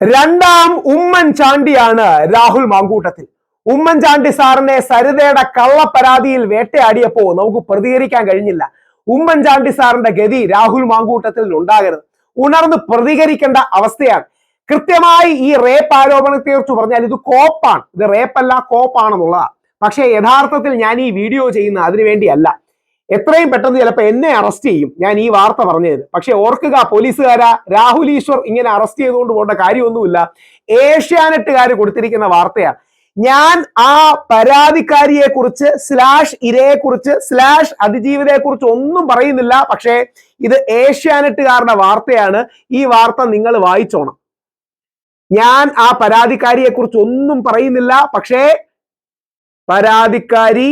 രണ്ടാം ഉമ്മൻചാണ്ടിയാണ് രാഹുൽ മാങ്കൂട്ടത്തിൽ. ഉമ്മൻചാണ്ടി സാറിനെ സരിതയുടെ കള്ളപ്പരാതിയിൽ വേട്ടയാടിയപ്പോ നമുക്ക് പ്രതികരിക്കാൻ കഴിഞ്ഞില്ല. ഉമ്മൻചാണ്ടി സാറിന്റെ ഗതി രാഹുൽ മാങ്കൂട്ടത്തിൽ ഉണ്ടാകരുത്. ഉണർന്ന് പ്രതികരിക്കേണ്ട അവസ്ഥയാണ്. കൃത്യമായി ഈ റേപ്പ് ആരോപണത്തെ കുറിച്ച് പറഞ്ഞാൽ ഇത് കോപ്പാണ്. ഇത് റേപ്പല്ല കോപ്പാണെന്നുള്ളതാണ് പക്ഷേ യഥാർത്ഥത്തിൽ ഞാൻ ഈ വീഡിയോ ചെയ്യുന്ന അതിനു വേണ്ടിയല്ല. എത്രയും പെട്ടെന്ന് ചിലപ്പോൾ എന്നെ അറസ്റ്റ് ചെയ്യും. ഞാൻ ഈ വാർത്ത പറഞ്ഞത്. പക്ഷെ ഓർക്കുക പോലീസുകാരാ രാഹുൽ ഈശ്വർ ഇങ്ങനെ അറസ്റ്റ് ചെയ്തുകൊണ്ട് പോകേണ്ട കാര്യമൊന്നുമില്ല. ഏഷ്യാനെട്ടുകാർ കൊടുത്തിരിക്കുന്ന വാർത്തയാണ് ഞാൻ ആ പരാതിക്കാരിയെ കുറിച്ച് സ്ലാഷ് ഇരയെ കുറിച്ച് സ്ലാഷ് അതിജീവിതയെ കുറിച്ച് ഒന്നും പറയുന്നില്ല. പക്ഷേ ഇത് ഏഷ്യാനെട്ടുകാരുടെ വാർത്തയാണ്. ഈ വാർത്ത നിങ്ങൾ വായിച്ചോണം. ഞാൻ ആ പരാതിക്കാരിയെ കുറിച്ച് ഒന്നും പറയുന്നില്ല. പക്ഷേ പരാതിക്കാരി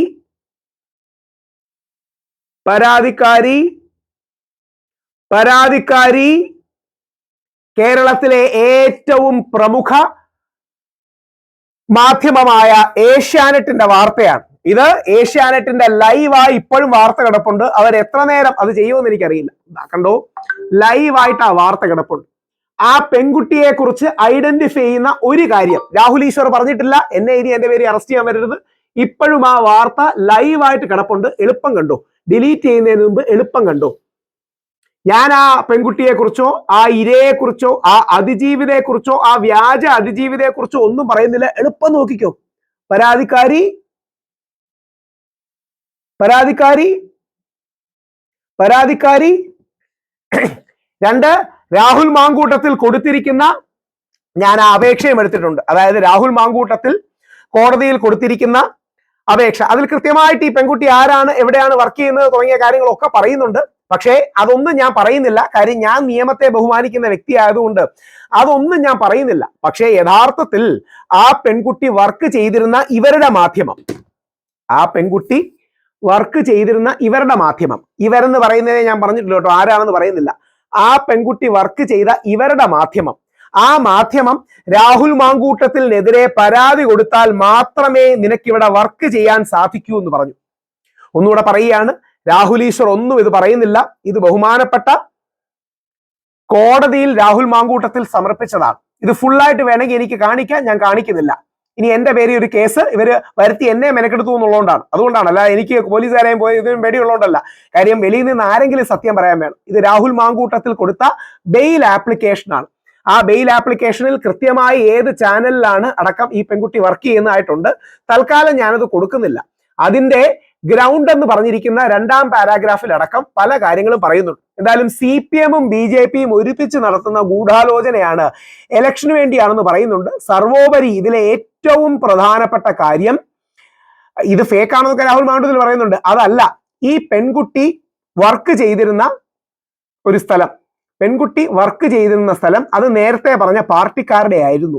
പരാതിക്കാരി പരാതിക്കാരി കേരളത്തിലെ ഏറ്റവും പ്രമുഖ മാധ്യമമായ ഏഷ്യാനെറ്റിന്റെ വാർത്തയാണ്. ഇത് ഏഷ്യാനെറ്റിന്റെ ലൈവായി ഇപ്പോഴും വാർത്ത കിടപ്പുണ്ട്. അവർ എത്ര നേരം അത് ചെയ്യുമെന്ന് എനിക്കറിയില്ല. കണ്ടോ? ലൈവായിട്ട് ആ വാർത്ത കിടപ്പുണ്ട്. ആ പെൺകുട്ടിയെ കുറിച്ച് ഐഡന്റിഫൈ ചെയ്യുന്ന ഒരു കാര്യം. രാഹുൽ ഈശ്വർ പറഞ്ഞിട്ടില്ല. എന്നെ ഇനി എന്റെ പേര് അറസ്റ്റ് ചെയ്യാൻ വരരുത്. ഇപ്പോഴും ആ വാർത്ത ലൈവായിട്ട് കിടപ്പുണ്ട്. എളുപ്പം കണ്ടോ? ഡിലീറ്റ് ചെയ്യുന്നതിന് മുമ്പ് എളുപ്പം കണ്ടോ? ഞാൻ ആ പെൺകുട്ടിയെ കുറിച്ചോ ആ ഇരയെ കുറിച്ചോ ആ അതിജീവിതയെ കുറിച്ചോ ആ വ്യാജ അതിജീവിതയെ കുറിച്ചോ ഒന്നും പറയുന്നില്ല. എളുപ്പം നോക്കിക്കോ. പരാതിക്കാരി പരാതിക്കാരി പരാതിക്കാരി രണ്ട് രാഹുൽ മാങ്കൂട്ടത്തിൽ കൊടുത്തിരിക്കുന്ന ഞാൻ ആ അപേക്ഷയും എടുത്തിട്ടുണ്ട്. അതായത് രാഹുൽ മാങ്കൂട്ടത്തിൽ കോടതിയിൽ കൊടുത്തിരിക്കുന്ന അപേക്ഷ. അതിൽ കൃത്യമായിട്ട് ഈ പെൺകുട്ടി ആരാണ് എവിടെയാണ് വർക്ക് ചെയ്യുന്നത് തുടങ്ങിയ കാര്യങ്ങളൊക്കെ പറയുന്നുണ്ട്. പക്ഷേ അതൊന്നും ഞാൻ പറയുന്നില്ല. കാര്യം ഞാൻ നിയമത്തെ ബഹുമാനിക്കുന്ന വ്യക്തി ആയതുകൊണ്ട് അതൊന്നും ഞാൻ പറയുന്നില്ല. പക്ഷേ യഥാർത്ഥത്തിൽ ആ പെൺകുട്ടി വർക്ക് ചെയ്തിരുന്ന ഇവരുടെ മാധ്യമം ആ പെൺകുട്ടി വർക്ക് ചെയ്തിരുന്ന ഇവരുടെ മാധ്യമം ഇവരെന്ന് പറയുന്നതിനെ ഞാൻ പറഞ്ഞിട്ടില്ല കേട്ടോ ആരാണെന്ന് പറയുന്നില്ല. ആ പെൺകുട്ടി വർക്ക് ചെയ്ത ഇവരുടെ മാധ്യമം ആ മാധ്യമം രാഹുൽ മാങ്കൂട്ടത്തിനെതിരെ പരാതി കൊടുത്താൽ മാത്രമേ നിനക്കിവിടെ വർക്ക് ചെയ്യാൻ സാധിക്കൂ എന്ന് പറഞ്ഞു. ഒന്നുകൂടെ പറയുകയാണ് രാഹുൽ ഈശ്വർ ഒന്നും ഇത് പറയുന്നില്ല. ഇത് ബഹുമാനപ്പെട്ട കോടതിയിൽ രാഹുൽ മാങ്കൂട്ടത്തിൽ സമർപ്പിച്ചതാണ്. ഇത് ഫുള്ളായിട്ട് വേണമെങ്കിൽ എനിക്ക് കാണിക്കാൻ ഞാൻ കാണിക്കുന്നില്ല. ഇനി എന്റെ പേരിൽ ഒരു കേസ് ഇവർ വരുത്തി എന്നെ മെനക്കെടുത്തു എന്നുള്ളതുകൊണ്ടാണ്. അതുകൊണ്ടാണ്. അല്ല എനിക്ക് പോലീസുകാരെയും പോയി ഇതിനും പേടിയുള്ളതുകൊണ്ടല്ല. കാര്യം വെളിയിൽ നിന്ന് ആരെങ്കിലും സത്യം പറയാൻ വേണം. ഇത് രാഹുൽ മാങ്കൂട്ടത്തിൽ കൊടുത്ത ബെയിൽ ആപ്ലിക്കേഷനാണ് ആ ബെയിൽ ആപ്ലിക്കേഷനിൽ കൃത്യമായി ഏത് ചാനലിലാണ് അടക്കം ഈ പെൺകുട്ടി വർക്ക് ചെയ്യുന്നതായിട്ടുണ്ട്. തൽക്കാലം ഞാനത് കൊടുക്കുന്നില്ല. അതിന്റെ ഗ്രൗണ്ട് എന്ന് പറഞ്ഞിരിക്കുന്ന രണ്ടാം പാരാഗ്രാഫിൽ അടക്കം പല കാര്യങ്ങളും പറയുന്നുണ്ട്. എന്തായാലും സി പി എമ്മും ബി ജെ പിയും ഒരുമിച്ച് നടത്തുന്ന ഗൂഢാലോചനയാണ് ഇലക്ഷന് വേണ്ടിയാണെന്ന് പറയുന്നുണ്ട്. സർവോപരി ഇതിലെ ഏറ്റവും പ്രധാനപ്പെട്ട കാര്യം ഇത് ഫേക്ക് ആണെന്നൊക്കെ രാഹുൽ മാണ്ടത്തിൽ പറയുന്നുണ്ട്. അതല്ല ഈ പെൺകുട്ടി വർക്ക് ചെയ്തിരുന്ന ഒരു സ്ഥലം. പെൺകുട്ടി വർക്ക് ചെയ്തിരുന്ന സ്ഥലം അത് നേരത്തെ പറഞ്ഞ പാർട്ടിക്കാരുടെ ആയിരുന്നു.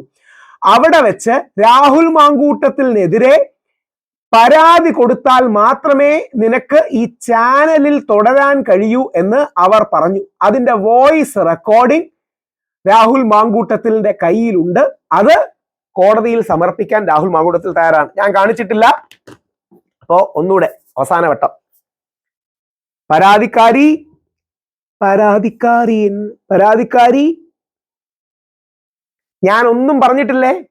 അവിടെ വെച്ച് രാഹുൽ മാങ്കൂട്ടത്തിനെതിരെ പരാതി കൊടുത്താൽ മാത്രമേ നിനക്ക് ഈ ചാനലിൽ തുടരാൻ കഴിയൂ എന്ന് അവർ പറഞ്ഞു. അതിന്റെ വോയിസ് റെക്കോർഡിംഗ് രാഹുൽ മാങ്കൂട്ടത്തിലിന്റെ കയ്യിലുണ്ട്. അത് കോടതിയിൽ സമർപ്പിക്കാൻ രാഹുൽ മാങ്കൂട്ടത്തിൽ തയ്യാറാണ്. ഞാൻ കാണിച്ചിട്ടില്ല. അപ്പോ ഒന്നുകൂടെ അവസാന വട്ടം. പരാതിക്കാരി പരാതിക്കാരി പരാതിക്കാരി? ഞാൻ ഒന്നും പറഞ്ഞിട്ടില്ലേ?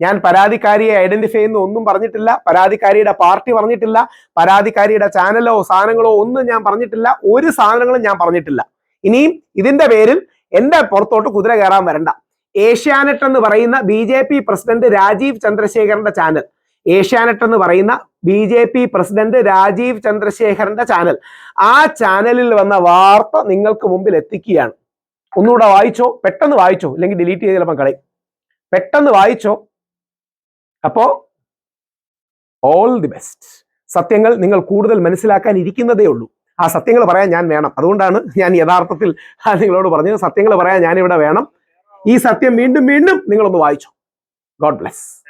ഞാൻ പരാതിക്കാരിയെ ഐഡന്റിഫൈ ചെയ്യുന്ന ഒന്നും പറഞ്ഞിട്ടില്ല. പരാതിക്കാരിയുടെ പാർട്ടി പറഞ്ഞിട്ടില്ല. പരാതിക്കാരിയുടെ ചാനലോ സാധനങ്ങളോ ഒന്നും ഞാൻ പറഞ്ഞിട്ടില്ല. ഒരു സാധനങ്ങളും ഞാൻ പറഞ്ഞിട്ടില്ല. ഇനിയും ഇതിന്റെ പേരിൽ എന്റെ പുറത്തോട്ട് കുതിര കയറാൻ വരണ്ട. ഏഷ്യാനെറ്റ് എന്ന് പറയുന്ന B J P president Rajeev ചന്ദ്രശേഖരന്റെ ചാനൽ ഏഷ്യാനെറ്റ് എന്ന് പറയുന്ന B J P president Rajeev ചന്ദ്രശേഖരന്റെ ചാനൽ. ആ ചാനലിൽ വന്ന വാർത്ത നിങ്ങൾക്ക് മുമ്പിൽ എത്തിക്കുകയാണ്. ഒന്നുകൂടെ വായിച്ചോ പെട്ടെന്ന് വായിച്ചോ അല്ലെങ്കിൽ ഡിലീറ്റ് ചെയ്ത് ചിലപ്പോൾ കളയും. പെട്ടെന്ന് വായിച്ചോ. അപ്പോ ഓൾ ദി ബെസ്റ്റ് സത്യങ്ങൾ നിങ്ങൾ കൂടുതൽ മനസ്സിലാക്കാൻ ഇരിക്കുന്നതേ ഉള്ളൂ. ആ സത്യങ്ങൾ പറയാൻ ഞാൻ വേണം. അതുകൊണ്ടാണ് ഞാൻ യഥാർത്ഥത്തിൽ നിങ്ങളോട് പറഞ്ഞത്. സത്യങ്ങൾ പറയാൻ ഞാൻ ഇവിടെ വേണം. ഈ സത്യം വീണ്ടും വീണ്ടും നിങ്ങളൊന്ന് വായിച്ചോ. God bless